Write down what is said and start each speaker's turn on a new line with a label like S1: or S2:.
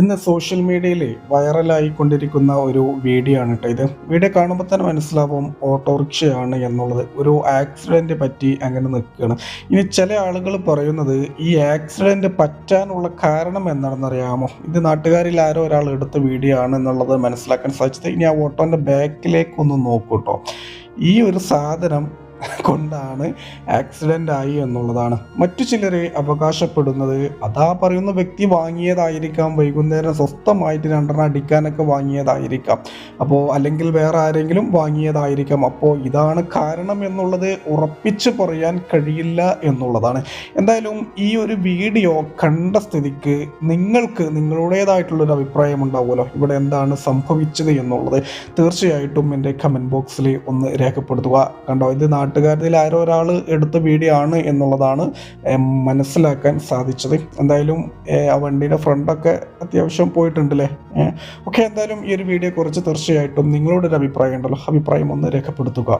S1: ഇന്ന് സോഷ്യൽ മീഡിയയിൽ വൈറലായി കൊണ്ടിരിക്കുന്ന ഒരു വീഡിയോ ആണ് കേട്ടോ ഇത്. വീഡിയോ കാണുമ്പോൾ തന്നെ മനസ്സിലാവും ഓട്ടോറിക്ഷയാണ് എന്നുള്ളത്. ഒരു ആക്സിഡന്റ് പറ്റി അങ്ങനെ നിൽക്കുകയാണ്. ഇനി ചില ആളുകൾ പറയുന്നത് ഈ ആക്സിഡന്റ് പറ്റാനുള്ള കാരണം എന്താണെന്നറിയാമോ ഇത് നാട്ടുകാരിൽ ആരോ ഒരാൾ എടുത്ത വീഡിയോ ആണ് എന്നുള്ളത് മനസ്സിലാക്കാൻ സാധിച്ചത്. ഇനി ആ ഓട്ടോന്റെ ബാക്കിലേക്കൊന്ന് നോക്കൂട്ടോ ഈ ഒരു സാധനം കൊണ്ടാണ് ആക്സിഡന്റ് ആയി എന്നുള്ളതാണ്. മറ്റു ചിലരെ അവകാശപ്പെടുന്നത് അതാ പറയുന്ന വ്യക്തി വാങ്ങിയതായിരിക്കാം വൈകുന്നേരം സ്വസ്ഥമായിട്ട് രണ്ടെണ്ണം അടിക്കാനൊക്കെ വാങ്ങിയതായിരിക്കാം. അപ്പോൾ അല്ലെങ്കിൽ വേറെ ആരെങ്കിലും വാങ്ങിയതായിരിക്കാം. അപ്പോൾ ഇതാണ് കാരണം എന്നുള്ളത് ഉറപ്പിച്ച് പറയാൻ കഴിയില്ല എന്നുള്ളതാണ്. എന്തായാലും ഈ ഒരു വീഡിയോ കണ്ട സ്ഥിതിക്ക് നിങ്ങൾക്ക് നിങ്ങളുടേതായിട്ടുള്ളൊരു അഭിപ്രായം ഉണ്ടാവുമല്ലോ. ഇവിടെ എന്താണ് സംഭവിച്ചത് എന്നുള്ളത്. തീർച്ചയായിട്ടും എന്റെ കമന്റ് ബോക്സിൽ ഒന്ന് രേഖപ്പെടുത്തുക. കണ്ടോ ഇത് നാട്ടുകാരിൽ ആരോ ഒരാൾ എടുത്ത വീഡിയോ ആണ് എന്നുള്ളതാണ് മനസ്സിലാക്കാൻ സാധിച്ചത്. എന്തായാലും ആ വണ്ടിയുടെ ഫ്രണ്ടൊക്കെ അത്യാവശ്യം പോയിട്ടുണ്ടല്ലേ? ഓക്കെ എന്തായാലും ഈ ഒരു വീഡിയോ കുറിച്ച് തീർച്ചയായിട്ടും നിങ്ങളുടെ ഒരു അഭിപ്രായം ഉണ്ടല്ലോ. അഭിപ്രായം ഒന്ന് രേഖപ്പെടുത്തുക.